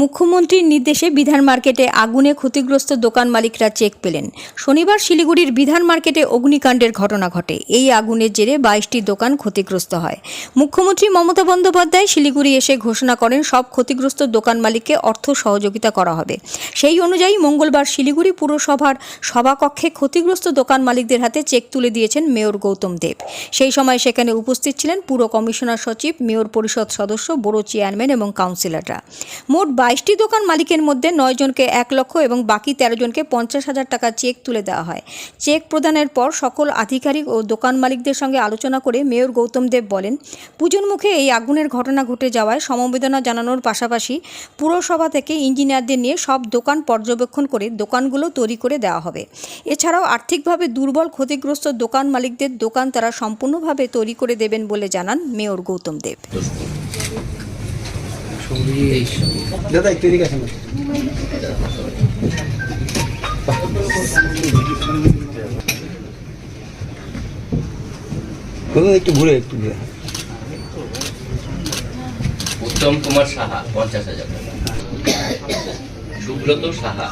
মুখ্যমন্ত্রীর নির্দেশে বিধান মার্কেটে আগুনে ক্ষতিগ্রস্ত দোকান মালিকরা চেক পেলেন। শনিবার শিলিগুড়ির বিধান মার্কেটে অগ্নিকাণ্ডের ঘটনা ঘটে। এই আগুনের জেরে বাইশটি দোকান ক্ষতিগ্রস্ত হয়। মুখ্যমন্ত্রী মমতা বন্দ্যোপাধ্যায় শিলিগুড়ি এসে ঘোষণা করেন, সব ক্ষতিগ্রস্ত দোকান মালিককে অর্থ সহযোগিতা করা হবে। সেই অনুযায়ী মঙ্গলবার শিলিগুড়ি পুরসভার সভাকক্ষে ক্ষতিগ্রস্ত দোকান মালিকদের হাতে চেক তুলে দিয়েছেন মেয়র গৌতম দেব। সেই সময় সেখানে উপস্থিত ছিলেন পুর কমিশনার সচিব, মেয়র পরিষদ সদস্য বড় চেয়ারম্যান এবং কাউন্সিলররা। মোট বাইশটি দোকান মালিকের মধ্যে নয় জনকে এক লক্ষ এবং বাকি তেরো জনকে পঞ্চাশ হাজার টাকা চেক তুলে দেওয়া হয়। চেক প্রদানের পর সকল আধিকারিক ও দোকান মালিকদের সঙ্গে আলোচনা করে মেয়র গৌতম দেব বলেন, পুজোর মুখে এই আগুনের ঘটনা ঘটে যাওয়ায় সমবেদনা জানানোর পাশাপাশি পুরসভা থেকে ইঞ্জিনিয়ারদের নিয়ে সব দোকান পর্যবেক্ষণ করে দোকানগুলো তৈরি করে দেওয়া হবে। এছাড়াও আর্থিকভাবে দুর্বল ক্ষতিগ্রস্ত দোকান মালিকদের দোকান তারা সম্পূর্ণভাবে তৈরি করে দেবেন বলে জানান মেয়র গৌতম দেব। দাদা একটু এদিকে আসেন দাদা একটু ঘুরে একটু ঘুরে। উত্তম কুমার সাহা পঞ্চাশ হাজার টাকা। সুব্রত সাহা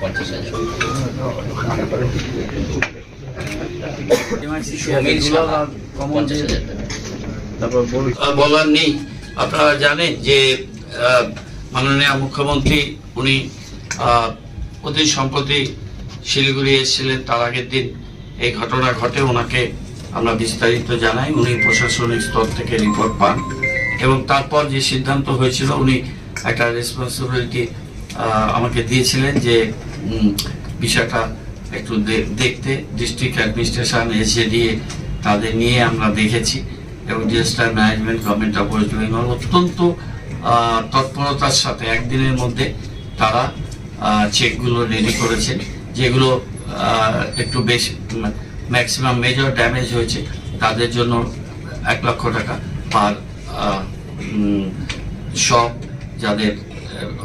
পঞ্চাশ হাজার সমীর সাহা পঞ্চাশ হাজার তারপর বলার নেই। আপনারা জানেন যে মাননীয় মুখ্যমন্ত্রী, উনি অতি সম্প্রতি শিলিগুড়ি এসেছিলেন তার আগের দিন। এই ঘটনা ঘটে ওনাকে আমরা বিস্তারিত জানাই। উনি প্রশাসনিক স্তর থেকে রিপোর্ট পান এবং তারপর যে সিদ্ধান্ত হয়েছিল, উনি একটা রেসপন্সিবিলিটি আমাকে দিয়েছিলেন যে বিষয়টা একটু দেখতে। ডিস্ট্রিক্ট অ্যাডমিনিস্ট্রেশন এসে দিয়ে তাদের নিয়ে আমরা দেখেছি। এবং disaster management government of West Bengal অত্যন্ত তৎপরতার সাথে একদিনের মধ্যে তারা চেকগুলো রেডি করেছেন যেগুলো একটু বেশি ম্যাক্সিমাম মেজর ড্যামেজ হয়েছে, তাদের জন্য এক লক্ষ টাকা পার সব যাদের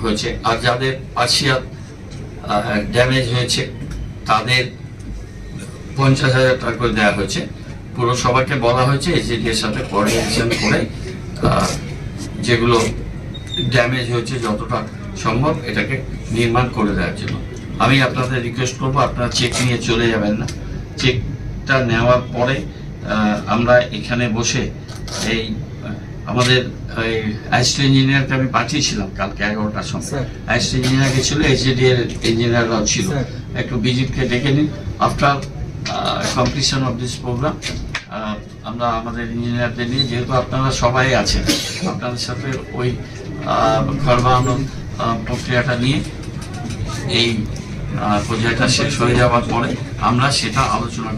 হয়েছে। আর যাদের পার্সিয়াল ড্যামেজ হয়েছে, তাদের পঞ্চাশ হাজার টাকা করে দেওয়া হয়েছে। পুরসভাকে বলা হয়েছে এসিডি এর সাথে কোঅর্ডিনেশন করে যেগুলো ড্যামেজ হয়েছে যতটা সম্ভব এটাকে নির্মাণ করে দেওয়ার জন্য। আমি আপনাদের রিকোয়েস্ট করব আপনারা চেক নিয়ে চলে যাবেন না। চেকটা নেওয়ার পরে আমরা এখানে বসে এই আমাদের এই অ্যাসিস্ট্যান্ট ইঞ্জিনিয়ারকে আমি পাঠিয়েছিলাম কালকে এগারোটার সময়। অ্যাসিস্ট্যান্ট ইঞ্জিনিয়ার ছিল এইচডিডি এর ইঞ্জিনিয়াররাও ছিল একটু বিজিটকে ডেকে নিন। After completion of this program আমরা আমাদের ইঞ্জিনিয়ারদের নিয়ে, যেহেতু আপনারা সবাই আছেন, আপনাদের সাথে ওই ঘর প্রক্রিয়াটা নিয়ে এই প্রক্রিয়াটা শেষ হয়ে যাওয়ার পরে আমরা সেটা আলোচনা